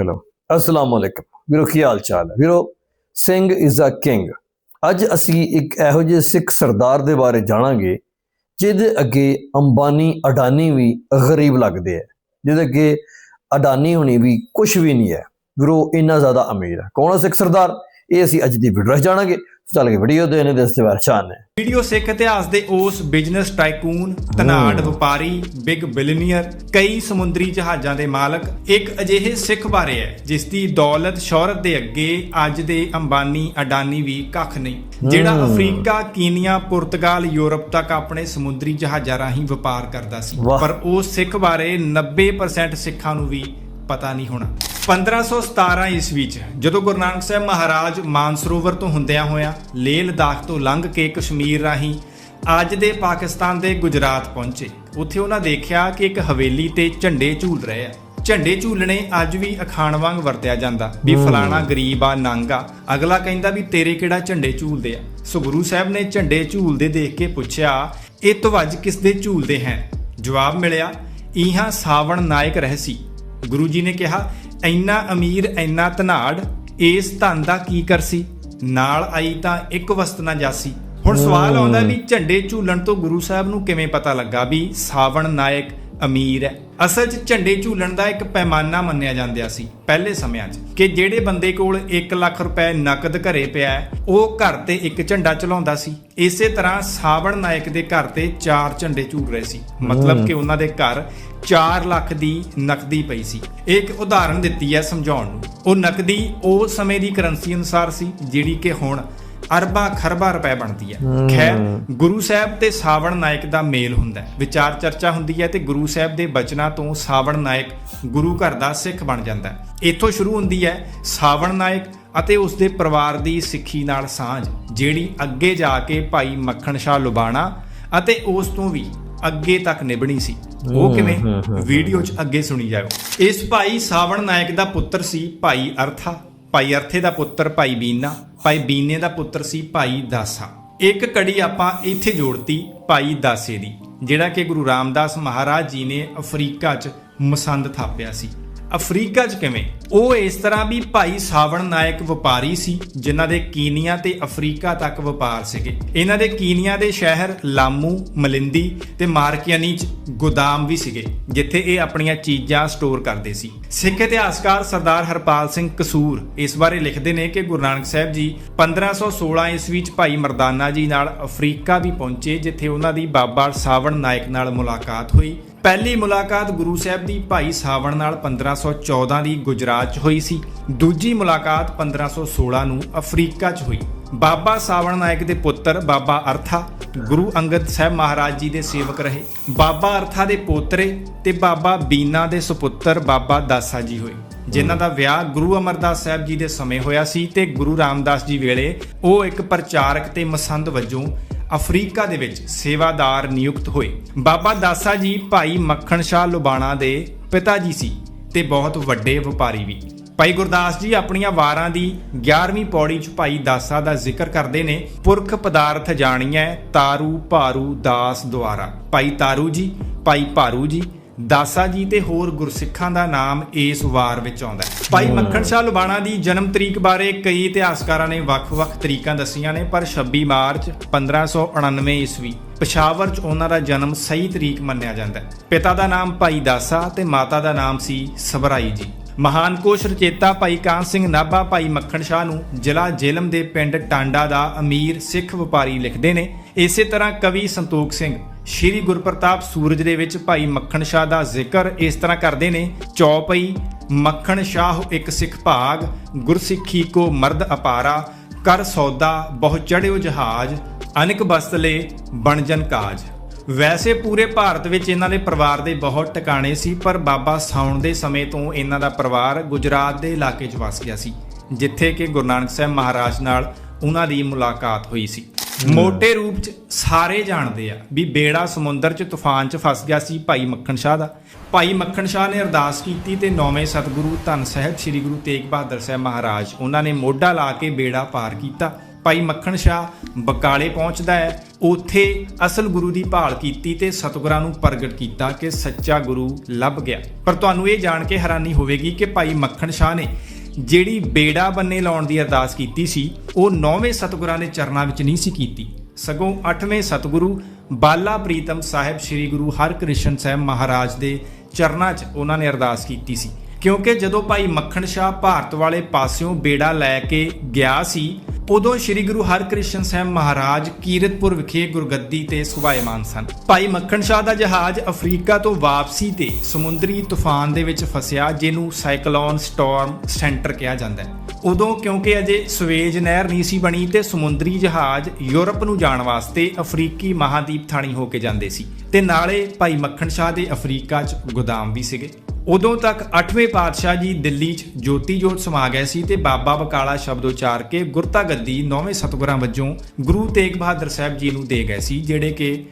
Hello. ਅਸਲਾਮ ਵਾਲੇਕਮ ਵੀਰੋ, ਕੀ ਹਾਲ ਚਾਲ ਹੈ? ਵੀਰੋ, ਸਿੰਘ ਇਜ਼ ਅ ਕਿੰਗ ਅੱਜ ਅਸੀਂ ਇੱਕ ਇਹੋ ਜਿਹੇ ਸਿੱਖ ਸਰਦਾਰ ਦੇ ਬਾਰੇ ਜਾਣਾਂਗੇ, ਜਿਹਦੇ ਅੱਗੇ ਅੰਬਾਨੀ, ਅਡਾਨੀ ਵੀ ਗਰੀਬ ਲੱਗਦੇ ਆ ਜਿਹਦੇ ਅੱਗੇ ਅਡਾਨੀ ਹੋਣੀ ਵੀ ਕੁਝ ਵੀ ਨਹੀਂ ਹੈ। ਵੀਰੋ, ਇੰਨਾ ਜ਼ਿਆਦਾ ਅਮੀਰ ਹੈ। ਕੌਣ ਹੈ ਸਿੱਖ ਸਰਦਾਰ? ਇਹ ਅਸੀਂ ਅੱਜ ਦੀ ਵੀਡੀਓ ਵਿੱਚ ਜਾਣਾਂਗੇ। ਚੱਲ ਕੇ ਵੀਡੀਓ ਦੇ ਨੇ ਦੇ ਬਾਰੇ ਚਾਹਨੇ ਵੀਡੀਓ ਸਿੱਖ ਇਤਿਹਾਸ ਦੇ ਉਸ ਬਿਜ਼ਨਸ ਟਾਈਕੂਨ ਧਨਾੜ ਵਪਾਰੀ ਬਿਗ ਬਿਲੀਨੀਅਰ ਕਈ ਸਮੁੰਦਰੀ ਜਹਾਜ਼ਾਂ ਦੇ ਮਾਲਕ ਇੱਕ ਅਜਿਹੇ ਸਿੱਖ ਬਾਰੇ ਹੈ ਜਿਸ ਦੀ ਦੌਲਤ ਸ਼ੌਹਰਤ ਦੇ ਅੱਗੇ ਅੱਜ ਦੇ ਅੰਬਾਨੀ ਅਡਾਨੀ ਵੀ ਕੱਖ ਨਹੀਂ। ਜਿਹੜਾ ਅਫਰੀਕਾ ਕੀਨੀਆ ਪੁਰਤਗਾਲ ਯੂਰਪ ਤੱਕ ਆਪਣੇ ਸਮੁੰਦਰੀ ਜਹਾਜ਼ਾਂ ਰਾਹੀਂ ਵਪਾਰ ਕਰਦਾ ਸੀ। ਪਰ ਉਸ ਸਿੱਖ ਬਾਰੇ 90% ਸਿੱਖਾਂ ਨੂੰ ਵੀ ਪਤਾ ਨਹੀਂ ਹੋਣਾ। 1517 ਈਸਵੀ ਚ ਜਦੋਂ ਗੁਰੂ ਨਾਨਕ ਸਾਹਿਬ ਮਹਾਰਾਜ ਮਾਨਸਰੋਵਰ ਤੋਂ ਹੁੰਦਿਆਂ ਹੋਇਆਂ ਲੇਹ ਲਦਾਖ ਤੋਂ ਲੰਘ ਕੇ ਕਸ਼ਮੀਰ ਰਾਹੀਂ ਅੱਜ ਦੇ ਪਾਕਿਸਤਾਨ ਦੇ ਗੁਜਰਾਤ ਪਹੁੰਚੇ ਉੱਥੇ ਉਹਨਾਂ ਦੇਖਿਆ ਕਿ ਇੱਕ ਹਵੇਲੀ ਤੇ ਝੰਡੇ ਝੂਲ ਰਹੇ ਆ। ਝੰਡੇ ਝੂਲਣੇ ਅੱਜ ਵੀ ਅਖਾਣ ਵਾਂਗ ਵਰਤਿਆ ਜਾਂਦਾ ਵੀ ਫਲਾਣਾ ਗਰੀਬ ਆ ਨੰਗਾ ਅਗਲਾ ਕਹਿੰਦਾ ਵੀ ਤੇਰੇ ਕਿਹੜਾ ਝੰਡੇ ਝੂਲਦੇ ਆ? ਸੋ ਗੁਰੂ ਸਾਹਿਬ ਨੇ ਝੰਡੇ ਝੂਲਦੇ ਦੇਖ ਕੇ ਪੁੱਛਿਆ ਇਹ ਧਵਜ ਕਿਸ ਦੇ ਝੂਲਦੇ ਹੈ? ਜਵਾਬ ਮਿਲਿਆ ਇਹਾਂ ਸਾਵਣ ਨਾਇਕ ਰਹਿ ਸੀ ਗੁਰੂ ਜੀ ਨੇ ਕਿਹਾ ਇੰਨਾ ਅਮੀਰ ਇੰਨਾ ਧਨਾੜ, ਇਸ ਧਨ ਦਾ ਕੀ ਕਰਸੀ ਨਾਲ ਆਈ ਤਾਂ ਇੱਕ ਵਸਤ ਨਾ ਜਾਸੀ। ਹੁਣ ਸਵਾਲ ਆਉਂਦਾ ਵੀ ਝੰਡੇ ਝੂਲਣ ਤੋਂ ਗੁਰੂ ਸਾਹਿਬ ਨੂੰ ਕਿਵੇਂ ਪਤਾ ਲੱਗਾ ਵੀ ਸਾਵਣ ਨਾਇਕ ਅਮੀਰ ਹੈ। ਅਸਲ 'ਚ ਝੰਡੇ ਝੂਲਣ ਦਾ ਇੱਕ ਪੈਮਾਨਾ ਮੰਨਿਆ ਜਾਂਦਾ ਸੀ ਪਹਿਲੇ ਸਮਿਆਂ 'ਚ ਕਿ ਜਿਹੜੇ ਬੰਦੇ ਕੋਲ 1 ਲੱਖ ਰੁਪਏ ਨਕਦ ਘਰੇ ਪਿਆ ਹੈ, ਉਹ ਘਰ ਤੇ ਇੱਕ ਝੰਡਾ ਚਲਾਉਂਦਾ ਸੀ। ਇਸੇ ਤਰ੍ਹਾਂ ਸਾਵਣ ਨਾਇਕ ਦੇ ਘਰ ਤੇ ਚਾਰ ਝੰਡੇ ਝੂਲ ਰਹੇ ਸੀ। ਮਤਲਬ ਕਿ ਉਹਨਾਂ ਦੇ ਘਰ 4 ਲੱਖ ਦੀ ਨਕਦੀ ਪਈ ਸੀ। ਇੱਕ ਉਦਾਹਰਣ ਦਿੱਤੀ ਹੈ ਸਮਝਾਉਣ ਨੂੰ। ਉਹ ਨਕਦੀ ਉਹ ਸਮੇਂ ਦੀ ਕਰੰਸੀ ਅਨੁਸਾਰ ਸੀ ਜਿਹੜੀ ਕਿ ਹੁਣ ਅਰਬਾਂ ਖਰਬਾਂ ਰੁਪਏ ਬਣਦੀ ਹੈ। ਖੈਰ ਗੁਰੂ ਸਾਹਿਬ ਤੇ ਸਾਵਣ ਨਾਇਕ ਦਾ ਮੇਲ ਹੁੰਦਾ ਹੈ। ਵਿਚਾਰ ਚਰਚਾ ਹੁੰਦੀ ਹੈ ਤੇ ਗੁਰੂ ਸਾਹਿਬ ਦੇ ਬਚਨਾਂ ਤੋਂ ਸਾਵਣ ਨਾਇਕ ਗੁਰੂ ਘਰ ਦਾ ਸਿੱਖ ਬਣ ਜਾਂਦਾ ਹੈ। ਇੱਥੋਂ ਸ਼ੁਰੂ ਹੁੰਦੀ ਹੈ ਸਾਵਣ ਨਾਇਕ ਅਤੇ ਉਸ ਦੇ ਪਰਿਵਾਰ ਦੀ ਸਿੱਖੀ ਨਾਲ ਸਾਂਝ ਜਿਹੜੀ ਅੱਗੇ ਜਾ ਕੇ ਭਾਈ ਮੱਖਣ ਸ਼ਾਹ ਲੁਬਾਣਾ ਅਤੇ ਉਸ ਤੋਂ ਵੀ ਅੱਗੇ ਤੱਕ ਨਿਭਣੀ ਸੀ। ਉਹ ਕਿਵੇਂ? ਵੀਡੀਓ 'ਚ ਅੱਗੇ ਸੁਣੀ ਜਾਓ ਇਸ ਭਾਈ ਸਾਵਣ ਨਾਇਕ ਦਾ ਪੁੱਤਰ ਸੀ ਭਾਈ ਅਰਥਾ। ਭਾਈ ਅਰਥੇ ਦਾ ਪੁੱਤਰ ਭਾਈ ਬੀਨਾ। ਭਾਈ ਬੀਨੇ ਦਾ ਪੁੱਤਰ ਸੀ ਭਾਈ ਦਾਸਾ। ਇੱਕ ਕੜੀ ਆਪਾਂ ਇੱਥੇ ਜੋੜਤੀ ਭਾਈ ਦਾਸੇ ਦੀ, ਜਿਹੜਾ ਕਿ ਗੁਰੂ ਰਾਮਦਾਸ ਮਹਾਰਾਜ ਜੀ ਨੇ ਅਫਰੀਕਾ 'ਚ ਮਸੰਦ ਥਾਪਿਆ ਸੀ। ਅਫਰੀਕਾ 'ਚ ਕਿਵੇਂ? ਉਹ ਇਸ ਤਰ੍ਹਾਂ ਵੀ ਭਾਈ ਸਾਵਣ ਨਾਇਕ ਵਪਾਰੀ ਸੀ, ਜਿਨ੍ਹਾਂ ਦੇ ਕੀਨੀਆ ਤੇ ਅਫਰੀਕਾ ਤੱਕ ਵਪਾਰ ਸੀਗੇ। ਇਹਨਾਂ ਦੇ ਕੀਨੀਆ ਦੇ ਸ਼ਹਿਰ ਲਾਮੂ, ਮਲਿੰਦੀ ਤੇ ਮਾਰਕੀਆਨੀ 'ਚ ਗੋਦਾਮ ਵੀ ਸੀਗੇ, ਜਿੱਥੇ ਇਹ ਆਪਣੀਆਂ ਚੀਜ਼ਾਂ ਸਟੋਰ ਕਰਦੇ ਸੀ। ਸਿੱਖ ਇਤਿਹਾਸਕਾਰ ਸਰਦਾਰ ਹਰਪਾਲ ਸਿੰਘ ਕਸੂਰ ਇਸ ਬਾਰੇ ਲਿਖਦੇ ਨੇ ਕਿ ਗੁਰੂ ਨਾਨਕ ਸਾਹਿਬ ਜੀ 1516 ਈਸਵੀ 'ਚ ਭਾਈ ਮਰਦਾਨਾ ਜੀ ਨਾਲ ਅਫਰੀਕਾ ਵੀ ਪਹੁੰਚੇ, ਜਿੱਥੇ ਉਹਨਾਂ ਦੀ ਬਾਬਾ ਸਾਵਣ ਨਾਇਕ ਨਾਲ ਮੁਲਾਕਾਤ ਹੋਈ। ਪਹਿਲੀ ਮੁਲਾਕਾਤ ਗੁਰੂ ਸਾਹਿਬ ਦੀ ਭਾਈ ਸਾਵਣ ਨਾਲ 1514 ਦੀ ਗੁਜਰਾਤ 'ਚ ਹੋਈ ਸੀ। ਦੂਜੀ ਮੁਲਾਕਾਤ 1516 ਨੂੰ ਅਫਰੀਕਾ 'ਚ ਹੋਈ। ਬਾਬਾ ਸਾਵਣ ਨਾਇਕ ਦੇ ਪੁੱਤਰ ਬਾਬਾ ਅਰਥਾ, ਗੁਰੂ ਅੰਗਦ ਸਾਹਿਬ ਮਹਾਰਾਜ ਜੀ ਦੇ ਸੇਵਕ ਰਹੇ। ਬਾਬਾ ਅਰਥਾ ਦੇ ਪੋਤਰੇ ਤੇ ਬਾਬਾ ਬੀਨਾ ਦੇ ਸੁਪੁੱਤਰ ਬਾਬਾ ਦਾਸਾ ਜੀ ਹੋਏ, ਜਿਨ੍ਹਾਂ ਦਾ ਵਿਆਹ ਗੁਰੂ ਅਮਰਦਾਸ ਸਾਹਿਬ ਜੀ ਦੇ ਸਮੇਂ ਹੋਇਆ ਸੀ ਤੇ ਗੁਰੂ ਰਾਮਦਾਸ ਜੀ ਵੇਲੇ ਉਹ ਇੱਕ ਪ੍ਰਚਾਰਕ ਤੇ ਮਸੰਦ ਵਜੋਂ ਅਫਰੀਕਾ ਦੇ ਵਿੱਚ ਸੇਵਾਦਾਰ ਨਿਯੁਕਤ ਹੋਏ। ਬਾਬਾ ਦਾਸਾ ਜੀ ਭਾਈ ਮੱਖਣ ਸ਼ਾਹ ਲੁਬਾਣਾ ਦੇ ਪਿਤਾ ਜੀ ਸੀ ਤੇ ਬਹੁਤ ਵੱਡੇ ਵਪਾਰੀ ਵੀ। ਭਾਈ ਗੁਰਦਾਸ ਜੀ ਆਪਣੀਆਂ ਵਾਰਾਂ ਦੀ 11ਵੀਂ ਪੌੜੀ 'ਚ ਭਾਈ ਦਾਸਾ ਦਾ ਜ਼ਿਕਰ ਕਰਦੇ ਨੇ, ਪੁਰਖ ਪਦਾਰਥ ਜਾਣੀਐ ਤਾਰੂ ਭਾਰੂ ਦਾਸ ਦੁਆਰਾ। ਭਾਈ ਤਾਰੂ ਜੀ, ਭਾਈ ਭਾਰੂ ਜੀ ਦਾਸਾ ਜੀ ਤੇ ਹੋਰ ਗੁਰਸਿੱਖਾਂ ਦਾ ਨਾਮ ਇਸ ਵਾਰ ਵਿੱਚ ਆਉਂਦਾ ਹੈ। ਭਾਈ ਮੱਖਣ ਸ਼ਾਹ ਲੁਬਾਣਾ ਦੀ ਜਨਮ ਤਰੀਕ ਬਾਰੇ ਕਈ ਇਤਿਹਾਸਕਾਰਾਂ ਨੇ ਵੱਖ-ਵੱਖ ਤਰੀਕਾਂ ਦੱਸੀਆਂ ਨੇ ਪਰ 26 ਮਾਰਚ 1599 ਈਸਵੀ ਪਸ਼ਾਵਰ 'ਚ ਉਹਨਾਂ ਦਾ ਜਨਮ ਸਹੀ ਤਰੀਕ ਮੰਨਿਆ ਜਾਂਦਾ ਹੈ। ਪਿਤਾ ਦਾ ਨਾਮ ਭਾਈ ਦਾਸਾ ਤੇ ਮਾਤਾ ਦਾ ਨਾਮ ਸੀ ਸਬਰਾਈ ਜੀ। ਮਹਾਨ ਕੋਸ਼ ਰਚੇਤਾ ਭਾਈ ਕਾਨ ਸਿੰਘ ਨਾਭਾ ਭਾਈ ਮੱਖਣ ਸ਼ਾਹ ਨੂੰ ਜ਼ਿਲ੍ਹਾ ਜੇਲਮ ਦੇ ਪਿੰਡ ਟਾਂਡਾ ਦਾ ਅਮੀਰ ਸਿੱਖ ਵਪਾਰੀ ਲਿਖਦੇ ਨੇ। ਇਸੇ ਤਰ੍ਹਾਂ ਕਵੀ ਸੰਤੋਖ ਸਿੰਘ ਸ਼੍ਰੀ ਗੁਰਪ੍ਰਤਾਪ ਸੂਰਜ ਦੇ ਵਿੱਚ ਭਾਈ ਮੱਖਣ ਸ਼ਾਹ ਦਾ ਜ਼ਿਕਰ ਇਸ ਤਰ੍ਹਾਂ ਕਰਦੇ ਨੇ, ਚੌਪਈ, ਮੱਖਣ ਸ਼ਾਹ ਇੱਕ ਸਿੱਖ ਭਾਗ, ਗੁਰਸਿੱਖੀ ਕੋ ਮਰਦ ਅਪਾਰਾ, ਕਰ ਸੌਦਾ, ਬਹੁ ਚੜਿਓ ਜਹਾਜ਼, ਅਨਿਕ ਬਸਤਲੇ ਬਣਜਨ ਕਾਜ। ਵੈਸੇ ਪੂਰੇ ਭਾਰਤ ਵਿੱਚ ਇਹਨਾਂ ਦੇ ਪਰਿਵਾਰ ਦੇ ਬਹੁਤ ਟਿਕਾਣੇ ਸੀ, ਪਰ ਬਾਬਾ ਸਾਉਣ ਦੇ ਸਮੇਂ ਤੋਂ ਇਹਨਾਂ ਦਾ ਪਰਿਵਾਰ ਗੁਜਰਾਤ ਦੇ ਇਲਾਕੇ 'ਚ ਵਸ ਗਿਆ ਸੀ, ਜਿੱਥੇ ਕਿ ਗੁਰੂ ਨਾਨਕ ਸਾਹਿਬ ਮਹਾਰਾਜ ਨਾਲ ਉਹਨਾਂ ਦੀ ਮੁਲਾਕਾਤ ਹੋਈ ਸੀ। ਮੋٹے ਰੂਪ 'ਚ ਸਾਰੇ ਜਾਣਦੇ ਆ ਵੀ ਬੇੜਾ ਸਮੁੰਦਰ 'ਚ ਤੂਫਾਨ 'ਚ ਫਸ ਗਿਆ ਸੀ ਭਾਈ ਮੱਖਣ ਸ਼ਾਹ ਦਾ। ਭਾਈ ਮੱਖਣ ਸ਼ਾਹ ਨੇ ਅਰਦਾਸ ਕੀਤੀ ਤੇ ਨੌਵੇਂ ਸਤਿਗੁਰੂ ਧੰਨ ਸਾਹਿਬ ਸ੍ਰੀ ਗੁਰੂ ਤੇਗ ਬਹਾਦਰ ਸਾਹਿਬ ਮਹਾਰਾਜ, ਉਹਨਾਂ ਨੇ ਮੋਢਾ ਲਾ ਕੇ ਬੇੜਾ ਪਾਰ ਕੀਤਾ। ਭਾਈ ਮੱਖਣ ਸ਼ਾਹ ਬਕਾਲੇ ਪਹੁੰਚਦਾ ਹੈ। ਉੱਥੇ ਅਸਲ ਗੁਰੂ ਦੀ ਭਾਲ ਕੀਤੀ ਤੇ ਸਤਿਗੁਰਾਂ ਨੂੰ ਪ੍ਰਗਟ ਕੀਤਾ ਕਿ ਸੱਚਾ ਗੁਰੂ ਲੱਭ ਗਿਆ। ਪਰ ਤੁਹਾਨੂੰ ਇਹ ਜਾਣ ਕੇ ਹੈਰਾਨੀ ਹੋਵੇਗੀ ਕਿ ਭਾਈ ਮੱਖਣ ਸ਼ਾਹ ਨੇ ਜਿਹੜੀ ਬੇੜਾ ਬੰਨੇ ਲਾਉਣ ਦੀ ਅਰਦਾਸ ਕੀਤੀ ਸੀ, ਉਹ ਨੌਵੇਂ ਸਤਿਗੁਰਾਂ ਦੇ ਚਰਨਾਂ ਵਿੱਚ ਨਹੀਂ ਸੀ ਕੀਤੀ। ਸਗੋਂ 8ਵੇਂ ਸਤਿਗੁਰੂ ਬਾਲਾ ਪ੍ਰੀਤਮ ਸਾਹਿਬ ਸ੍ਰੀ ਗੁਰੂ ਹਰਕ੍ਰਿਸ਼ਨ ਸਾਹਿਬ ਮਹਾਰਾਜ ਦੇ ਚਰਨਾਂ 'ਚ ਉਹਨਾਂ ਨੇ ਅਰਦਾਸ ਕੀਤੀ ਸੀ। ਕਿਉਂਕਿ ਜਦੋਂ ਭਾਈ ਮੱਖਣ ਸ਼ਾਹ ਭਾਰਤ ਵਾਲੇ ਪਾਸਿਓਂ ਬੇੜਾ ਲੈ ਕੇ ਗਿਆ ਸੀ, ਉਦੋਂ ਸ੍ਰੀ ਗੁਰੂ ਹਰਕ੍ਰਿਸ਼ਨ ਸਾਹਿਬ ਮਹਾਰਾਜ ਕੀਰਤਪੁਰ ਵਿਖੇ ਗੁਰਗੱਦੀ ਤੇ ਸੁਭਾਇਮਾਨ ਸਨ। ਭਾਈ ਮੱਖਣ ਸ਼ਾਹ ਦਾ ਜਹਾਜ਼ ਅਫਰੀਕਾ ਤੋਂ ਵਾਪਸੀ ਤੇ ਸਮੁੰਦਰੀ ਤੂਫਾਨ ਦੇ ਵਿੱਚ ਫਸਿਆ, ਜਿਹਨੂੰ ਸਾਈਕਲੋਨ ਸਟਾਰਮ ਸੈਂਟਰ ਕਿਹਾ ਜਾਂਦਾ ਹੈ। ਉਦੋਂ ਕਿਉਂਕਿ ਅਜੇ ਸਵੇਜ ਨਹਿਰ ਨਹੀਂ ਸੀ ਬਣੀ ਤੇ ਸਮੁੰਦਰੀ ਜਹਾਜ਼ ਯੂਰਪ ਨੂੰ ਜਾਣ ਵਾਸਤੇ ਅਫਰੀਕੀ ਮਹਾਦੀਪ ਥਾਣੀ ਹੋ ਕੇ ਜਾਂਦੇ ਸੀ। ਤੇ ਨਾਲੇ ਭਾਈ ਮੱਖਣ ਸ਼ਾਹ ਦੇ ਅਫਰੀਕਾ 'ਚ ਗੋਦਾਮ ਵੀ ਸੀਗੇ। ਉਦੋਂ ਤੱਕ 8ਵੇਂ ਪਾਤਸ਼ਾਹ ਜੀ ਦਿੱਲੀ 'ਚ ਜੋਤੀ ਜੋਤ ਸਮਾ ਗਏ ਸੀ ਤੇ ਬਾਬਾ ਬਕਾਲਾ ਸ਼ਬਦ ਉਚਾਰ ਕੇ ਗੁਰਤਾ ਗੱਦੀ 9ਵੇਂ ਸਤਿਗੁਰਾਂ ਵਜੋਂ ਗੁਰੂ ਤੇਗ ਬਹਾਦਰ ਸਾਹਿਬ ਜੀ ਨੂੰ ਦੇ ਗਏ ਸੀ, ਜਿਹੜੇ ਕਿ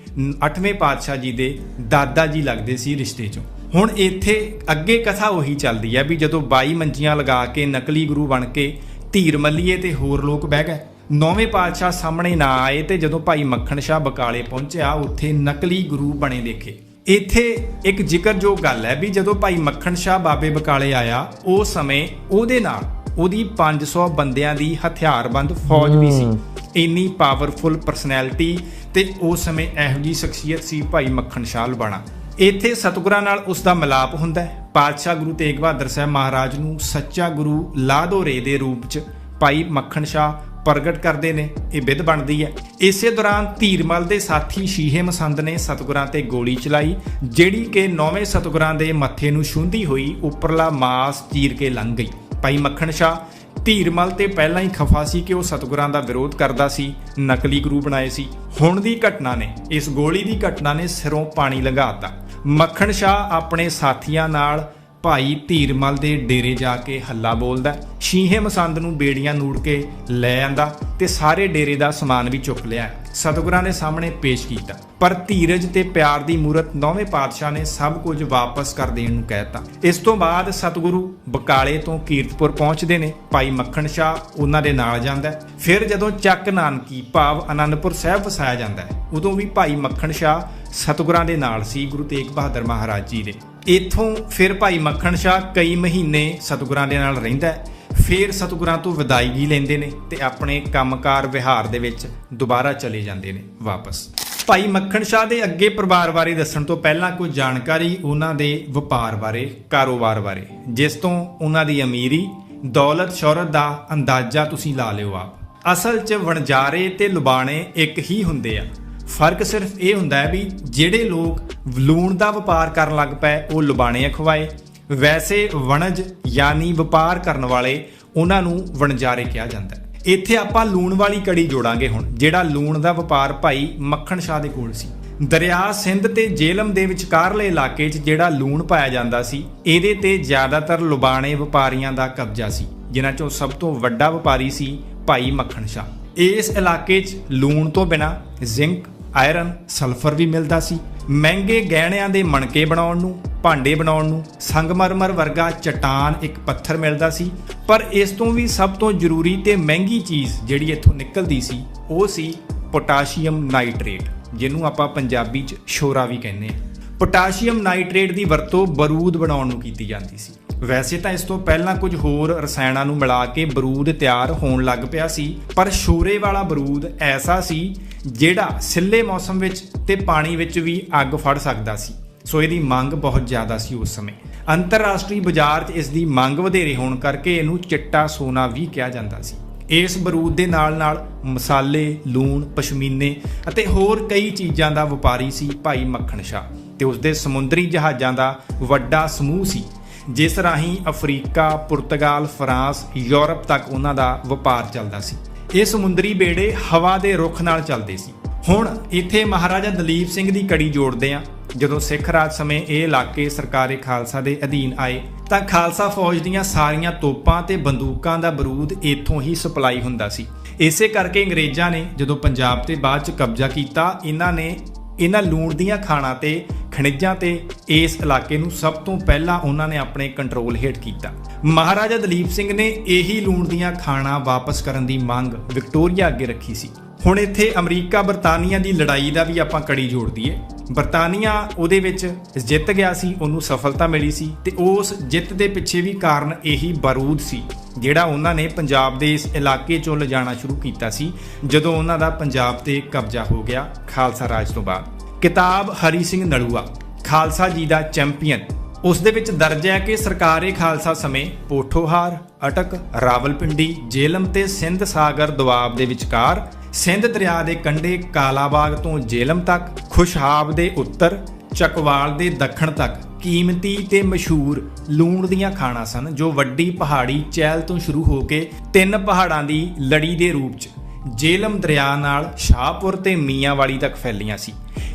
8ਵੇਂ ਪਾਤਸ਼ਾਹ ਜੀ ਦੇ ਦਾਦਾ ਜੀ ਲੱਗਦੇ ਸੀ ਰਿਸ਼ਤੇ 'ਚੋਂ। ਹੁਣ ਇੱਥੇ ਅੱਗੇ ਕਥਾ ਉਹੀ ਚੱਲਦੀ ਹੈ ਵੀ ਜਦੋਂ 22 ਮੰਜੀਆਂ ਲਗਾ ਕੇ ਨਕਲੀ ਗੁਰੂ ਬਣ ਕੇ ਧੀਰ ਮੱਲੀਏ ਤੇ ਹੋਰ ਲੋਕ ਬਹਿ ਗਏ। ਨੌਵੇਂ ਪਾਤਸ਼ਾਹ ਸਾਹਮਣੇ ਨਾ ਆਏ ਤੇ ਜਦੋਂ ਭਾਈ ਮੱਖਣ ਸ਼ਾਹ ਬਕਾਲੇ ਪਹੁੰਚਿਆ, ਉੱਥੇ ਨਕਲੀ ਗੁਰੂ ਬਣੇ ਦੇਖੇ। ਇੱਥੇ ਇੱਕ ਜ਼ਿਕਰਯੋਗ ਗੱਲ ਹੈ ਵੀ ਜਦੋਂ ਭਾਈ ਮੱਖਣ ਸ਼ਾਹ ਬਾਬੇ ਬਕਾਲੇ ਆਇਆ ਉਹ ਸਮੇਂ ਉਹਦੇ ਨਾਲ ਉਹਦੀ 500 ਬੰਦਿਆਂ ਦੀ ਹਥਿਆਰਬੰਦ ਫੌਜ ਵੀ ਸੀ। ਇੰਨੀ ਪਾਵਰਫੁਲ ਪਰਸਨੈਲਿਟੀ ਤੇ ਉਸ ਸਮੇਂ ਇਹੋ ਜੀ ਸ਼ਖਸੀਅਤ ਸੀ ਭਾਈ ਮੱਖਣ ਸ਼ਾਹ ਲਬਾਣਾ। ਇੱਥੇ ਸਤਿਗੁਰਾਂ ਨਾਲ ਉਸ ਦਾ ਮਿਲਾਪ ਹੁੰਦਾ ਹੈ। ਪਾਤਸ਼ਾਹ ਗੁਰੂ ਤੇਗ ਬਹਾਦਰ ਸਾਹਿਬ ਮਹਾਰਾਜ ਨੂੰ ਸੱਚਾ ਗੁਰੂ ਲਾਦੋਰੇ ਦੇ ਰੂਪ 'ਚ ਭਾਈ ਮੱਖਣ ਸ਼ਾਹ ਪ੍ਰਗਟ ਕਰਦੇ ਨੇ, ਇਹ ਵਿਧ ਬਣਦੀ ਹੈ। ਇਸੇ ਦੌਰਾਨ ਧੀਰਮਲ ਦੇ ਸਾਥੀ ਸ਼ੀਹੇ ਮਸੰਦ ਨੇ ਸਤਿਗੁਰਾਂ ਤੇ ਗੋਲੀ ਚਲਾਈ, ਜਿਹੜੀ ਕਿ ਨੌਵੇਂ ਸਤਿਗੁਰਾਂ ਦੇ ਮੱਥੇ ਨੂੰ ਛੂੰਦੀ ਹੋਈ ਉੱਪਰਲਾ ਮਾਸ ਚੀਰ ਕੇ ਲੰਘ ਗਈ। ਭਾਈ ਮੱਖਣ ਸ਼ਾਹ, ਧੀਰਮਲ ਤੇ ਪਹਿਲਾਂ ਹੀ ਖਫਾ ਸੀ ਕਿ ਉਹ ਸਤਿਗੁਰਾਂ ਦਾ ਵਿਰੋਧ ਕਰਦਾ ਸੀ, ਨਕਲੀ ਗੁਰੂ ਬਣਾਏ ਸੀ। ਹੁਣ ਦੀ ਘਟਨਾ ਨੇ, ਇਸ ਗੋਲੀ ਦੀ ਘਟਨਾ ਨੇ ਸਿਰੋਂ ਪਾਣੀ ਲੰਘਾਤਾ ਮੱਖਣ ਸ਼ਾਹ ਆਪਣੇ ਸਾਥੀਆਂ ਨਾਲ ਭਾਈ ਧੀਰਮਲ ਦੇ ਡੇਰੇ ਜਾ ਕੇ ਹੱਲਾ ਬੋਲਦਾ ਸ਼ੀਹੇ ਮਸੰਦ ਨੂੰ ਬੇੜੀਆਂ ਨੂੜ ਕੇ ਲੈ ਆਂਦਾ ਤੇ ਸਾਰੇ ਡੇਰੇ ਦਾ ਸਮਾਨ ਵੀ ਚੁੱਕ ਲਿਆ ਸਤਿਗੁਰਾਂ ਦੇ ਸਾਹਮਣੇ ਪੇਸ਼ ਕੀਤਾ। ਪਰ ਧੀਰਜ ਤੇ ਪਿਆਰ ਦੀ ਮੂਰਤ ਨੌਵੇਂ ਪਾਤਸ਼ਾਹ ਨੇ ਸਭ ਕੁਝ ਵਾਪਸ ਕਰ ਦੇਣ ਨੂੰ ਕਹਿਤਾ ਇਸ ਤੋਂ ਬਾਅਦ ਸਤਿਗੁਰੂ ਬਕਾਲੇ ਤੋਂ ਕੀਰਤਪੁਰ ਪਹੁੰਚਦੇ ਨੇ। ਭਾਈ ਮੱਖਣ ਸ਼ਾਹ ਉਹਨਾਂ ਦੇ ਨਾਲ ਜਾਂਦਾ ਫਿਰ ਜਦੋਂ ਚੱਕ ਨਾਨਕੀ ਭਾਵ ਅਨੰਦਪੁਰ ਸਾਹਿਬ ਵਸਾਇਆ ਜਾਂਦਾ ਹੈ, ਉਦੋਂ ਵੀ ਭਾਈ ਮੱਖਣ ਸ਼ਾਹ ਸਤਿਗੁਰਾਂ ਦੇ ਨਾਲ ਸੀ। ਗੁਰੂ ਤੇਗ ਬਹਾਦਰ ਮਹਾਰਾਜ ਜੀ ਦੇ। ਇੱਥੋਂ ਫਿਰ ਭਾਈ ਮੱਖਣ ਸ਼ਾਹ ਕਈ ਮਹੀਨੇ ਸਤਿਗੁਰਾਂ ਦੇ ਨਾਲ ਰਹਿੰਦਾ ਹੈ। ਫਿਰ ਸਤਿਗੁਰਾਂ ਤੋਂ ਵਿਦਾਇਗੀ ਲੈਂਦੇ ਨੇ ਤੇ ਆਪਣੇ ਕੰਮਕਾਰ ਵਿਹਾਰ ਦੇ ਵਿੱਚ ਦੁਬਾਰਾ ਚਲੇ ਜਾਂਦੇ ਨੇ ਵਾਪਸ। ਭਾਈ ਮੱਖਣ ਸ਼ਾਹ ਦੇ ਅੱਗੇ ਪਰਿਵਾਰ ਬਾਰੇ ਦੱਸਣ ਤੋਂ ਪਹਿਲਾਂ ਕੁਝ ਜਾਣਕਾਰੀ ਉਹਨਾਂ ਦੇ ਵਪਾਰ ਬਾਰੇ, ਕਾਰੋਬਾਰ ਬਾਰੇ, ਜਿਸ ਤੋਂ ਉਹਨਾਂ ਦੀ ਅਮੀਰੀ ਦੌਲਤ ਸ਼ੌਹਰਤ ਦਾ ਅੰਦਾਜ਼ਾ ਤੁਸੀਂ ਲਾ ਲਿਓ ਆਪ। ਅਸਲ 'ਚ ਵਣਜਾਰੇ ਤੇ ਲੁਬਾਣੇ ਇੱਕ ਹੀ ਹੁੰਦੇ ਆ। ਫ਼ਰਕ ਸਿਰਫ ਇਹ ਹੁੰਦਾ ਹੈ ਵੀ ਜਿਹੜੇ ਲੋਕ ਲੂਣ ਦਾ ਵਪਾਰ ਕਰਨ ਲੱਗ ਪਏ, ਉਹ ਲੁਬਾਣੇ ਅਖਵਾਏ ਵੈਸੇ ਵਣਜ ਯਾਨੀ ਵਪਾਰ ਕਰਨ ਵਾਲੇ ਉਹਨਾਂ ਨੂੰ ਵਣਜਾਰੇ ਕਿਹਾ ਜਾਂਦਾ ਹੈ। ਇੱਥੇ ਆਪਾਂ ਲੂਣ ਵਾਲੀ ਕੜੀ ਜੋੜਾਂਗੇ ਹੁਣ, ਜਿਹੜਾ ਲੂਣ ਦਾ ਵਪਾਰ ਭਾਈ ਮੱਖਣ ਸ਼ਾਹ ਦੇ ਕੋਲ ਸੀ। ਦਰਿਆ ਸਿੰਧ ਤੇ ਜੇਲਮ ਦੇ ਵਿਚਕਾਰਲੇ ਇਲਾਕੇ 'ਚ ਜਿਹੜਾ ਲੂਣ ਪਾਇਆ ਜਾਂਦਾ ਸੀ, ਇਹਦੇ ਤੇ ਜ਼ਿਆਦਾਤਰ ਲੁਬਾਣੇ ਵਪਾਰੀਆਂ ਦਾ ਕਬਜ਼ਾ ਸੀ, ਜਿਨ੍ਹਾਂ 'ਚੋਂ ਸਭ ਤੋਂ ਵੱਡਾ ਵਪਾਰੀ ਸੀ ਭਾਈ ਮੱਖਣ ਸ਼ਾਹ। ਇਸ ਇਲਾਕੇ 'ਚ ਲੂਣ ਤੋਂ ਬਿਨਾ ਜ਼ਿੰਕ ਆਇਰਨ, ਸਲਫਰ ਵੀ ਮਿਲਦਾ ਸੀ। ਮਹਿੰਗੇ ਗਹਿਣਿਆਂ ਦੇ ਮਣਕੇ ਬਣਾਉਣ ਨੂੰ, ਭਾਂਡੇ ਬਣਾਉਣ ਨੂੰ, ਸੰਗਮਰਮਰ ਵਰਗਾ ਚਟਾਨ ਇੱਕ ਪੱਥਰ ਮਿਲਦਾ ਸੀ। ਪਰ ਇਸ ਤੋਂ ਵੀ ਸਭ ਤੋਂ ਜ਼ਰੂਰੀ ਤੇ ਮਹਿੰਗੀ ਚੀਜ਼ ਜਿਹੜੀ ਇੱਥੋਂ ਨਿਕਲਦੀ ਸੀ, ਉਹ ਸੀ ਪੋਟਾਸ਼ੀਅਮ ਨਾਈਟ੍ਰੇਟ, ਜਿਹਨੂੰ ਆਪਾਂ ਪੰਜਾਬੀ 'ਚ ਸ਼ੋਰਾ ਵੀ ਕਹਿੰਦੇ ਹਾਂ। ਪੋਟਾਸ਼ੀਅਮ ਨਾਈਟ੍ਰੇਟ ਦੀ ਵਰਤੋਂ ਬਰੂਦ ਬਣਾਉਣ ਨੂੰ ਕੀਤੀ ਜਾਂਦੀ ਸੀ। ਵੈਸੇ ਤਾਂ ਇਸ ਤੋਂ ਪਹਿਲਾਂ ਕੁਝ ਹੋਰ ਰਸਾਇਣਾਂ ਨੂੰ ਮਿਲਾ ਕੇ ਬਰੂਦ ਤਿਆਰ ਹੋਣ ਲੱਗ ਪਿਆ ਸੀ, ਪਰ ਸ਼ੋਰੇ ਵਾਲਾ ਬਰੂਦ ਐਸਾ ਸੀ ਜਿਹੜਾ ਸਿੱਲੇ ਮੌਸਮ ਵਿੱਚ ਤੇ ਪਾਣੀ ਵਿੱਚ ਵੀ ਅੱਗ ਫੜ ਸਕਦਾ ਸੀ। ਸੋ ਇਹਦੀ ਮੰਗ ਬਹੁਤ ਜ਼ਿਆਦਾ ਸੀ ਉਸ ਸਮੇਂ। ਅੰਤਰਰਾਸ਼ਟਰੀ ਬਾਜ਼ਾਰ 'ਚ ਇਸ ਦੀ ਮੰਗ ਵਧੇਰੇ ਹੋਣ ਕਰਕੇ ਇਹਨੂੰ ਚਿੱਟਾ ਸੋਨਾ ਵੀ ਕਿਹਾ ਜਾਂਦਾ ਸੀ। ਇਸ ਬਰੂਦ ਦੇ ਨਾਲ-ਨਾਲ ਮਸਾਲੇ, ਲੂਣ, ਪਸ਼ਮੀਨੇ ਅਤੇ ਹੋਰ ਕਈ ਚੀਜ਼ਾਂ ਦਾ ਵਪਾਰੀ ਸੀ ਭਾਈ ਮੱਖਣ ਸ਼ਾਹ ਤੇ ਉਸ ਦੇ ਸਮੁੰਦਰੀ ਜਹਾਜ਼ਾਂ ਦਾ ਵੱਡਾ ਸਮੂਹ ਸੀ। ਜਿਸ ਰਾਹੀਂ ਅਫਰੀਕਾ, ਪੁਰਤਗਾਲ, ਫਰਾਂਸ, ਯੂਰਪ ਤੱਕ ਉਹਨਾਂ ਦਾ ਵਪਾਰ ਚੱਲਦਾ ਸੀ। ਇਹ ਸਮੁੰਦਰੀ ਬੇੜੇ ਹਵਾ ਦੇ ਰੁਖ ਨਾਲ ਚੱਲਦੇ ਸੀ। ਹੁਣ ਇੱਥੇ ਮਹਾਰਾਜਾ ਦਲੀਪ ਸਿੰਘ ਦੀ ਕੜੀ ਜੋੜਦੇ ਆ। ਜਦੋਂ ਸਿੱਖ ਰਾਜ ਸਮੇਂ ਇਹ ਇਲਾਕੇ ਸਰਕਾਰੇ ਖਾਲਸਾ ਦੇ ਅਧੀਨ ਆਏ, ਤਾਂ ਖਾਲਸਾ ਫੌਜ ਦੀਆਂ ਸਾਰੀਆਂ ਤੋਪਾਂ ਤੇ ਬੰਦੂਕਾਂ ਦਾ ਬਰੂਦ ਇੱਥੋਂ ਹੀ ਸਪਲਾਈ ਹੁੰਦਾ ਸੀ। ਇਸੇ ਕਰਕੇ ਅੰਗਰੇਜ਼ਾਂ ਨੇ ਜਦੋਂ ਪੰਜਾਬ ਤੇ ਬਾਅਦ ਚ ਕਬਜ਼ਾ ਕੀਤਾ, ਇਹਨਾਂ ਨੇ ਇਹਨਾਂ ਲੂਣ ਦੀਆਂ ਖਾਣਾ ਤੇ ਖਣਿਜਾਂ ਤੇ ਇਸ ਇਲਾਕੇ ਨੂੰ ਸਭ ਤੋਂ ਪਹਿਲਾਂ ਉਹਨਾਂ ਨੇ ਆਪਣੇ ਕੰਟਰੋਲ ਹੇਠ ਕੀਤਾ। ਮਹਾਰਾਜਾ ਦਲੀਪ ਸਿੰਘ ਨੇ ਇਹੀ ਲੂਣ ਦੀਆਂ ਖਾਣਾ ਵਾਪਸ ਕਰਨ ਦੀ ਮੰਗ ਵਿਕਟੋਰੀਆ ਅੱਗੇ ਰੱਖੀ ਸੀ। ਹੁਣ ਇੱਥੇ ਅਮਰੀਕਾ ਬਰਤਾਨੀਆ ਦੀ ਲੜਾਈ ਦਾ ਵੀ ਆਪਾਂ ਕੜੀ ਜੋੜ ਦਈਏ। ਬਰਤਾਨੀਆ ਉਹਦੇ ਵਿੱਚ ਜਿੱਤ ਗਿਆ ਸੀ, ਉਹਨੂੰ ਸਫਲਤਾ ਮਿਲੀ ਸੀ ਤੇ ਉਸ ਜਿੱਤ ਦੇ ਪਿੱਛੇ ਵੀ ਕਾਰਨ ਇਹੀ ਬਾਰੂਦ ਸੀ, ਜਿਹੜਾ ਉਹਨਾਂ ਨੇ ਪੰਜਾਬ ਦੇ ਇਸ ਇਲਾਕੇ ਚੋਂ ਲਿਜਾਣਾ ਸ਼ੁਰੂ ਕੀਤਾ ਸੀ, ਜਦੋਂ ਉਹਨਾਂ ਦਾ ਪੰਜਾਬ ਤੇ ਕਬਜ਼ਾ ਹੋ ਗਿਆ ਖਾਲਸਾ ਰਾਜ ਤੋਂ ਬਾਅਦ। ਕਿਤਾਬ ਹਰੀ ਸਿੰਘ ਨਲੂਆ ਖਾਲਸਾ ਜੀ ਦਾ ਚੈਂਪੀਅਨ। ਉਸ ਦੇ ਵਿੱਚ ਦਰਜ ਹੈ ਕਿ ਸਰਕਾਰੇ ਖਾਲਸਾ ਸਮੇਂ ਪੋਠੋਹਾਰ, ਅਟਕ, ਰਾਵਲਪਿੰਡੀ, ਜੇਲਮ ਤੇ ਸਿੰਧ ਸਾਗਰ ਦੁਆਬ ਦੇ ਵਿਚਕਾਰ ਸਿੰਧ ਦਰਿਆ ਦੇ ਕੰਢੇ ਕਾਲਾਬਾਗ ਤੋਂ ਜੇਲਮ ਤੱਕ, ਖੁਸ਼ਹਾਬ ਦੇ ਉੱਤਰ, ਚਕਵਾਲ ਦੇ ਦੱਖਣ ਤੱਕ ਕੀਮਤੀ ਤੇ ਮਸ਼ਹੂਰ ਲੂਣ ਦੀਆਂ ਖਾਣਾ ਸਨ ਜੋ ਵੱਡੀ ਪਹਾੜੀ ਚੈਲ ਤੋਂ ਸ਼ੁਰੂ ਹੋ ਕੇ ਤਿੰਨ ਪਹਾੜਾਂ ਦੀ ਲੜੀ ਦੇ ਰੂਪ 'ਚ ਜੇਲਮ ਦਰਿਆ ਨਾਲ ਸ਼ਾਹਪੁਰ ਤੇ ਮੀਆਂਵਾਲੀ ਤੱਕ ਫੈਲੀਆਂ ਸੀ।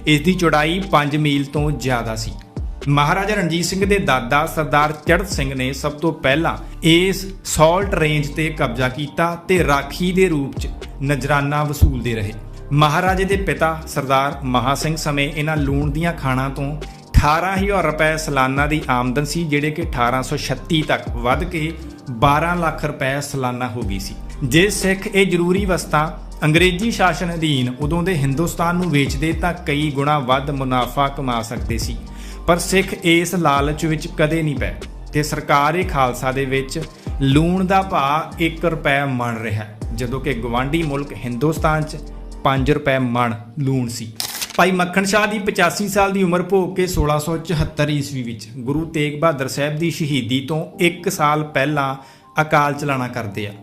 ਇਸ ਦੀ ਚੌੜਾਈ 5 ਮੀਲ ਤੋਂ ਜ਼ਿਆਦਾ ਸੀ। ਮਹਾਰਾਜਾ ਰਣਜੀਤ ਸਿੰਘ ਦੇ ਦਾਦਾ ਸਰਦਾਰ ਚੜਤ ਸਿੰਘ ਨੇ ਸਭ ਤੋਂ ਪਹਿਲਾਂ ਇਸ ਸਾਲਟ ਰੇਂਜ ਤੇ ਕਬਜ਼ਾ ਕੀਤਾ ਤੇ ਰਾਖੀ ਦੇ ਰੂਪ 'ਚ ਨਜਰਾਨਾ ਵਸੂਲਦੇ ਰਹੇ। ਮਹਾਰਾਜੇ ਦੇ ਪਿਤਾ ਸਰਦਾਰ ਮਹਾ ਸਿੰਘ ਸਮੇਂ ਇਹਨਾਂ ਲੂਣ ਦੀਆਂ ਖਾਣਾਂ ਤੋਂ 18000 ਰੁਪਏ ਸਾਲਾਨਾ ਦੀ ਆਮਦਨ ਸੀ, ਜਿਹੜੇ ਕਿ 1836 ਤੱਕ ਵੱਧ ਕੇ 12 ਲੱਖ ਰੁਪਏ ਸਾਲਾਨਾ ਹੋ ਗਈ ਸੀ। ਜੇ ਸਿੱਖ ਇਹ ਜ਼ਰੂਰੀ ਵਸਤਾਂ ਅੰਗਰੇਜ਼ੀ ਸ਼ਾਸਨ ਅਧੀਨ ਉਦੋਂ ਦੇ ਹਿੰਦੁਸਤਾਨ ਨੂੰ ਵੇਚਦੇ ਤਾਂ ਕਈ ਗੁਣਾ ਵੱਧ ਮੁਨਾਫਾ ਕਮਾ ਸਕਦੇ ਸੀ, ਪਰ ਸਿੱਖ ਇਸ ਲਾਲਚ ਵਿੱਚ ਕਦੇ ਨਹੀਂ ਪਏ ਤੇ ਸਰਕਾਰ ਇਹ ਖਾਲਸਾ ਦੇ ਵਿੱਚ ਲੂਣ ਦਾ ਭਾਅ 1 ਰੁਪਏ ਮਣ ਰਿਹਾ, ਜਦੋਂ ਕਿ ਗਵਾਂਢੀ ਮੁਲਕ ਹਿੰਦੁਸਤਾਨ 'ਚ 5 ਰੁਪਏ ਮਣ ਲੂਣ ਸੀ। ਭਾਈ ਮੱਖਣ ਸ਼ਾਹ ਦੀ 85 ਸਾਲ ਦੀ ਉਮਰ ਭੋਗ ਕੇ 1674 ਈਸਵੀ ਵਿੱਚ ਗੁਰੂ ਤੇਗ ਬਹਾਦਰ ਸਾਹਿਬ ਦੀ ਸ਼ਹੀਦੀ ਤੋਂ 1 ਸਾਲ ਪਹਿਲਾਂ ਅਕਾਲ ਚਲਾਣਾ ਕਰਦੇ ਆ।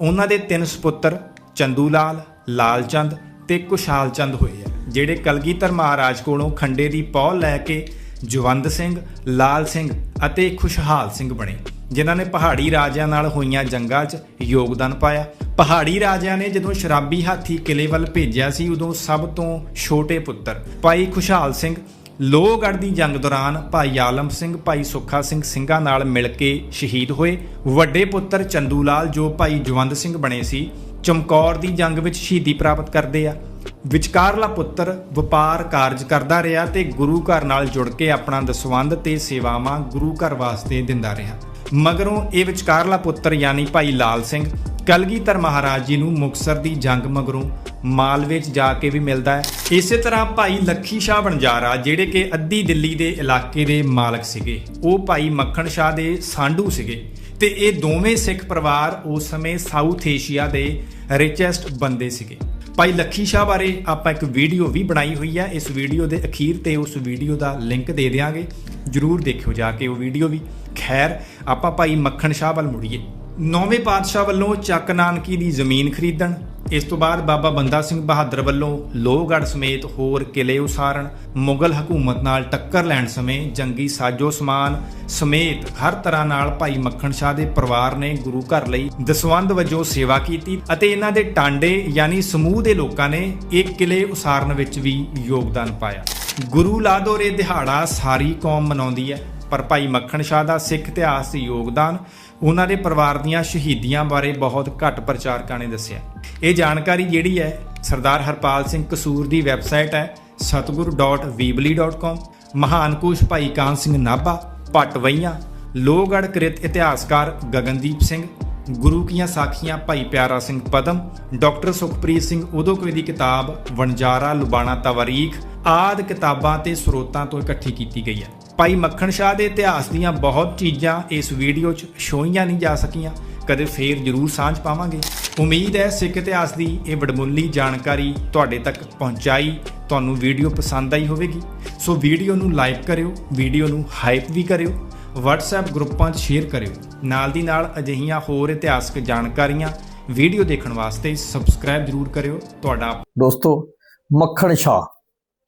ਉਹਨਾਂ ਦੇ ਤਿੰਨ ਸੁਪੁੱਤਰ ਚੰਦੂ ਲਾਲ ਲਾਲ ਚੰਦ ਤੇ ਕੁਸ਼ਾਲ ਚੰਦ ਹੋਏ ਆ, ਜਿਹੜੇ ਕਲਗੀਧਰ ਮਹਾਰਾਜ ਕੋਲੋਂ ਖੰਡੇ ਦੀ ਪੌਲ ਲੈ ਕੇ ਜਵੰਦ ਸਿੰਘ, ਲਾਲ ਸਿੰਘ ਅਤੇ ਖੁਸ਼ਹਾਲ ਸਿੰਘ ਬਣੇ, ਜਿਨ੍ਹਾਂ ਨੇ ਪਹਾੜੀ ਰਾਜਿਆਂ ਨਾਲ ਹੋਈਆਂ ਜੰਗਾਂ 'ਚ ਯੋਗਦਾਨ ਪਾਇਆ। ਪਹਾੜੀ ਰਾਜਿਆਂ ਨੇ ਜਦੋਂ ਸ਼ਰਾਬੀ ਹਾਥੀ ਕਿਲੇ ਵੱਲ ਭੇਜਿਆ ਸੀ, ਉਦੋਂ ਸਭ ਤੋਂ ਛੋਟੇ ਪੁੱਤਰ ਭਾਈ ਖੁਸ਼ਹਾਲ ਸਿੰਘ ਲੋਹਗੜ੍ਹ ਦੀ ਜੰਗ ਦੌਰਾਨ ਭਾਈ ਆਲਮ ਸਿੰਘ, ਭਾਈ ਸੁੱਖਾ ਸਿੰਘ ਸਿੰਘਾਂ ਨਾਲ ਮਿਲ ਕੇ ਸ਼ਹੀਦ ਹੋਏ। ਵੱਡੇ ਪੁੱਤਰ ਚੰਦੂ ਲਾਲ ਜੋ ਭਾਈ ਜਵੰਦ ਸਿੰਘ ਬਣੇ ਸੀ, ਚਮਕੌਰ ਦੀ ਜੰਗ ਵਿੱਚ ਸ਼ਹੀਦੀ ਪ੍ਰਾਪਤ ਕਰਦੇ ਆ। ਵਿਚਕਾਰਲਾ ਪੁੱਤਰ ਵਪਾਰ ਕਾਰਜ ਕਰਦਾ ਰਿਹਾ ਤੇ ਗੁਰੂ ਘਰ ਨਾਲ ਜੁੜ ਕੇ ਆਪਣਾ ਦਸਵੰਧ ਤੇ ਸੇਵਾਵਾਂ ਗੁਰੂ ਘਰ ਵਾਸਤੇ ਦਿੰਦਾ ਰਿਹਾ। ਮਗਰੋਂ ਇਹ ਵਿਚਕਾਰਲਾ ਪੁੱਤਰ ਯਾਨੀ ਭਾਈ ਲਾਲ ਸਿੰਘ ਕਲਗੀਧਰ ਮਹਾਰਾਜ ਜੀ ਨੂੰ ਮੁਕਸਰ ਦੀ ਜੰਗ ਮਗਰੋਂ ਮਾਲਵੇ 'ਚ ਜਾ ਕੇ ਵੀ ਮਿਲਦਾ ਹੈ। ਇਸੇ ਤਰ੍ਹਾਂ ਭਾਈ ਲੱਖੀ ਸ਼ਾਹ ਬਣਜਾਰਾ ਜਿਹੜੇ ਕਿ ਅੱਧੀ ਦਿੱਲੀ ਦੇ ਇਲਾਕੇ ਦੇ ਮਾਲਕ ਸੀਗੇ, ਉਹ ਭਾਈ ਮੱਖਣ ਸ਼ਾਹ ਦੇ ਸਾਂਢੂ ਸੀਗੇ ਤੇ ਇਹ ਦੋਵੇਂ ਸਿੱਖ ਪਰਿਵਾਰ ਉਸ ਸਮੇਂ ਸਾਊਥ ਏਸ਼ੀਆ ਦੇ ਰਿਚੈਸਟ ਬੰਦੇ ਸੀਗੇ। ਭਾਈ ਲੱਖੀ ਸ਼ਾਹ ਬਾਰੇ ਆਪਾਂ ਇੱਕ ਵੀਡੀਓ ਵੀ ਬਣਾਈ ਹੋਈ ਹੈ ਇਸ ਵੀਡੀਓ ਦੇ ਅਖੀਰ ਤੇ ਉਸ ਵੀਡੀਓ ਦਾ ਲਿੰਕ ਦੇ ਦੇਵਾਂਗੇ ਜਰੂਰ ਦੇਖਿਓ ਜਾ ਕੇ ਉਹ ਵੀਡੀਓ ਵੀ। ਖੈਰ, ਆਪਾਂ ਭਾਈ ਮੱਖਣ ਸ਼ਾਹ ਵੱਲ ਮੁੜੀਏ। ਨੌਵੇਂ ਪਾਤਸ਼ਾਹ ਵੱਲੋਂ ਚੱਕ ਨਾਨਕੀ ਦੀ ਜ਼ਮੀਨ ਖਰੀਦਣ, ਇਸ ਤੋਂ ਬਾਅਦ ਬਾਬਾ ਬੰਦਾ ਸਿੰਘ ਬਹਾਦਰ ਵੱਲੋਂ ਲੋਹਗੜ੍ਹ ਸਮੇਤ ਹੋਰ ਕਿਲੇ ਉਸਾਰਨ ਮੁਗਲ ਹਕੂਮਤ ਨਾਲ ਟੱਕਰ ਲੈਣ ਸਮੇਂ ਜੰਗੀ ਸਾਜੋ ਸਮਾਨ ਸਮੇਤ ਹਰ ਤਰ੍ਹਾਂ ਨਾਲ ਭਾਈ ਮੱਖਣ ਸ਼ਾਹ ਦੇ ਪਰਿਵਾਰ ਨੇ ਗੁਰੂ ਘਰ ਲਈ ਦਸਵੰਧ ਵਜੋਂ ਸੇਵਾ ਕੀਤੀ ਅਤੇ ਇਹਨਾਂ ਦੇ ਟਾਂਡੇ ਯਾਨੀ ਸਮੂਹ ਦੇ ਲੋਕਾਂ ਨੇ ਇਹ ਕਿਲੇ ਉਸਾਰਨ ਵਿੱਚ ਵੀ ਯੋਗਦਾਨ ਪਾਇਆ। ਗੁਰੂ ਲਾਦੋਰੇ ਦਿਹਾੜਾ ਸਾਰੀ ਕੌਮ ਮਨਾਉਂਦੀ ਹੈ, ਪਰ ਭਾਈ ਮੱਖਣ ਸ਼ਾਹ ਦਾ ਸਿੱਖ ਇਤਿਹਾਸ ਯੋਗਦਾਨ ਉਹਨਾਂ ਦੇ ਪਰਿਵਾਰ ਦੀਆਂ ਸ਼ਹੀਦੀਆਂ ਬਾਰੇ ਬਹੁਤ ਘੱਟ ਪ੍ਰਚਾਰਕਾਂ ਨੇ ਦੱਸਿਆ। ਇਹ ਜਾਣਕਾਰੀ ਜਿਹੜੀ ਹੈ, ਸਰਦਾਰ ਹਰਪਾਲ ਸਿੰਘ ਕਸੂਰ ਦੀ ਵੈਬਸਾਈਟ ਹੈ satguru.weebly.com ਮਹਾਨ ਕੋਸ਼ ਭਾਈ ਕਾਨ ਸਿੰਘ ਨਾਭਾ ਪਟਵਈਆਂ ਲੋਹਗੜ੍ਹ ਕ੍ਰਿਤ ਇਤਿਹਾਸਕਾਰ ਗਗਨਦੀਪ ਸਿੰਘ, ਗੁਰੂ ਕੀਆਂ ਸਾਖੀਆਂ ਭਾਈ ਪਿਆਰਾ ਸਿੰਘ ਪਦਮ, ਡਾਕਟਰ ਸੁਖਪ੍ਰੀਤ ਸਿੰਘ ਉਦੋਕਵੇ ਦੀ ਕਿਤਾਬ ਵਣਜਾਰਾ ਲੁਬਾਣਾ ਤਵਾਰੀਖ ਆਦ ਕਿਤਾਬਾਂ ਤੇ ਸਰੋਤਾਂ ਤੋਂ ਇਕੱਠੀ ਕੀਤੀ ਗਈ ਹੈ। ਭਾਈ ਮੱਖਣ ਸ਼ਾਹ ਦੇ ਇਤਿਹਾਸ ਦੀਆਂ ਬਹੁਤ ਚੀਜ਼ਾਂ ਇਸ ਵੀਡੀਓ 'ਚ ਛੋਈਆਂ ਨਹੀਂ ਜਾ ਸਕੀਆਂ। ਕਦੇ ਫੇਰ ਜ਼ਰੂਰ ਸਾਂਝ ਪਾਵਾਂਗੇ। ਉਮੀਦ ਹੈ ਸਿੱਖ ਇਤਿਹਾਸ ਦੀ ਇਹ ਵਡਮੁੱਲੀ ਜਾਣਕਾਰੀ ਤੁਹਾਡੇ ਤੱਕ ਪਹੁੰਚਾਈ, ਤੁਹਾਨੂੰ ਵੀਡੀਓ ਪਸੰਦ ਆਈ ਹੋਵੇਗੀ। ਸੋ ਵੀਡੀਓ ਨੂੰ ਲਾਈਕ ਕਰਿਓ, ਵੀਡੀਓ ਨੂੰ ਹਾਈਪ ਵੀ ਕਰਿਓ, WhatsApp ਗਰੁੱਪਾਂ 'ਚ ਸ਼ੇਅਰ ਕਰਿਓ। ਨਾਲ ਦੀ ਨਾਲ ਅਜਿਹੀਆਂ ਹੋਰ ਇਤਿਹਾਸਕ ਜਾਣਕਾਰੀਆਂ ਵੀਡੀਓ ਦੇਖਣ ਵਾਸਤੇ ਸਬਸਕ੍ਰਾਈਬ ਜ਼ਰੂਰ ਕਰਿਓ। ਤੁਹਾਡਾ ਦੋਸਤੋ, ਮੱਖਣ ਸ਼ਾਹ।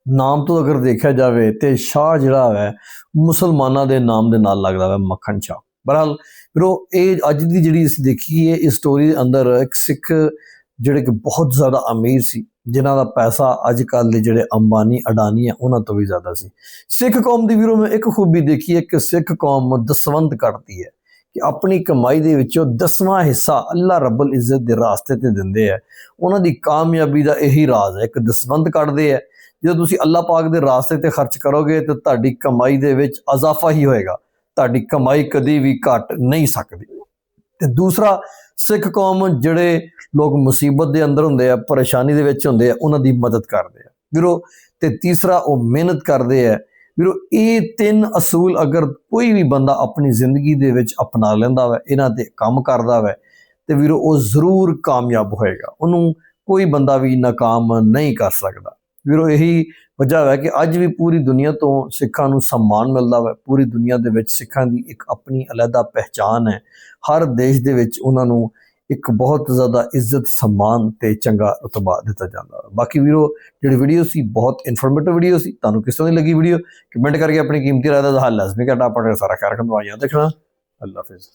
ਨਾਮ ਤੋਂ ਅਗਰ ਦੇਖਿਆ ਜਾਵੇ ਤੇ ਸ਼ਾਹ ਜਿਹੜਾ ਹੈ, ਮੁਸਲਮਾਨਾਂ ਦੇ ਨਾਮ ਦੇ ਨਾਲ ਲੱਗਦਾ ਹੈ ਮੱਖਣ ਸ਼ਾਹ। ਬਹਰਹਾਲ ਵੀਰੋ, ਇਹ ਅੱਜ ਦੀ ਜਿਹੜੀ ਅਸੀਂ ਦੇਖੀ ਹੈ, ਇਸ ਸਟੋਰੀ ਦੇ ਅੰਦਰ ਇੱਕ ਸਿੱਖ ਜਿਹੜੇ ਕਿ ਬਹੁਤ ਜ਼ਿਆਦਾ ਅਮੀਰ ਸੀ, ਜਿਨ੍ਹਾਂ ਦਾ ਪੈਸਾ ਅੱਜ ਕੱਲ੍ਹ ਦੇ ਜਿਹੜੇ ਅੰਬਾਨੀ, ਅਡਾਨੀ ਆ ਉਹਨਾਂ ਤੋਂ ਵੀ ਜ਼ਿਆਦਾ ਸੀ। ਸਿੱਖ ਕੌਮ ਦੀ ਵੀਰੋ, ਮੈਂ ਇੱਕ ਖੂਬੀ ਦੇਖੀ ਹੈ ਕਿ ਸਿੱਖ ਕੌਮ ਦਸਵੰਤ ਕੱਢਦੀ ਹੈ ਕਿ ਆਪਣੀ ਕਮਾਈ ਦੇ ਵਿੱਚੋਂ ਦਸਵਾਂ ਹਿੱਸਾ ਅੱਲਾ ਰੱਬਲ ਇੱਜ਼ਤ ਦੇ ਰਾਸਤੇ ਤੇ ਦਿੰਦੇ ਆ ਉਹਨਾਂ ਦੀ ਕਾਮਯਾਬੀ ਦਾ ਇਹੀ ਰਾਜ਼ ਹੈ, ਇੱਕ ਦਸਵੰਤ ਕੱਢਦੇ ਆ ਜਦੋਂ ਤੁਸੀਂ ਅੱਲਾਹ ਪਾਕ ਦੇ ਰਾਸਤੇ ਤੇ ਖਰਚ ਕਰੋਗੇ ਤਾਂ ਤੁਹਾਡੀ ਕਮਾਈ ਦੇ ਵਿੱਚ ਇਜ਼ਾਫਾ ਹੀ ਹੋਏਗਾ। ਤੁਹਾਡੀ ਕਮਾਈ ਕਦੀ ਵੀ ਘਟ ਨਹੀਂ ਸਕਦੀ। ਤੇ ਦੂਸਰਾ, ਸਿੱਖ ਕੌਮ ਜਿਹੜੇ ਲੋਕ ਮੁਸੀਬਤ ਦੇ ਅੰਦਰ ਹੁੰਦੇ ਆ, ਪਰੇਸ਼ਾਨੀ ਦੇ ਵਿੱਚ ਹੁੰਦੇ ਆ, ਉਹਨਾਂ ਦੀ ਮਦਦ ਕਰਦੇ ਆ। ਵੀਰੋ, ਤੇ ਤੀਸਰਾ, ਉਹ ਮਿਹਨਤ ਕਰਦੇ ਆ। ਵੀਰੋ, ਇਹ ਤਿੰਨ ਅਸੂਲ ਅਗਰ ਕੋਈ ਵੀ ਬੰਦਾ ਆਪਣੀ ਜ਼ਿੰਦਗੀ ਦੇ ਵਿੱਚ ਅਪਣਾ ਲੈਂਦਾ ਵਾ, ਇਹਨਾਂ ਤੇ ਕੰਮ ਕਰਦਾ ਵਾ, ਤੇ ਵੀਰੋ, ਉਹ ਜ਼ਰੂਰ ਕਾਮਯਾਬ ਹੋਏਗਾ। ਉਹਨੂੰ ਕੋਈ ਬੰਦਾ ਵੀ ਨਾਕਾਮ ਨਹੀਂ ਕਰ ਸਕਦਾ। ਵੀਰੋ, ਇਹੀ ਵਜ੍ਹਾ ਹੈ ਕਿ ਅੱਜ ਵੀ ਪੂਰੀ ਦੁਨੀਆ ਤੋਂ ਸਿੱਖਾਂ ਨੂੰ ਸਨਮਾਨ ਮਿਲਦਾ ਹੈ ਪੂਰੀ ਦੁਨੀਆ ਦੇ ਵਿੱਚ ਸਿੱਖਾਂ ਦੀ ਇੱਕ ਆਪਣੀ ਅਲੱਗਾ ਪਹਿਚਾਨ ਹੈ। ਹਰ ਦੇਸ਼ ਦੇ ਵਿੱਚ ਉਹਨਾਂ ਨੂੰ ਇੱਕ ਬਹੁਤ ਜ਼ਿਆਦਾ ਇੱਜ਼ਤ, ਸਨਮਾਨ ਤੇ ਚੰਗਾ ਰਤਬਾ ਦਿੱਤਾ ਜਾਂਦਾ ਹੈ ਬਾਕੀ ਵੀਰੋ, ਜਿਹੜੀ ਵੀਡੀਓ ਸੀ, ਬਹੁਤ ਇਨਫੋਰਮੇਟਿਵ ਵੀਡੀਓ ਸੀ। ਤੁਹਾਨੂੰ ਕਿਸ ਤਰ੍ਹਾਂ ਦੀ ਲੱਗੀ ਵੀਡੀਓ ਕਮੈਂਟ ਕਰਕੇ ਆਪਣੀ ਕੀਮਤੀ ਰਾਏ ਦਾ ਹੱਲ ਲਾਜ਼ਮੀ ਕਰਨਾ ਆਪਾਂ ਸਾਰਾ ਕਾਰਕਮ ਦਵਾਈਆਂ ਦੇਖਣਾ। ਅੱਲਾ ਹਾਫਿਜ਼।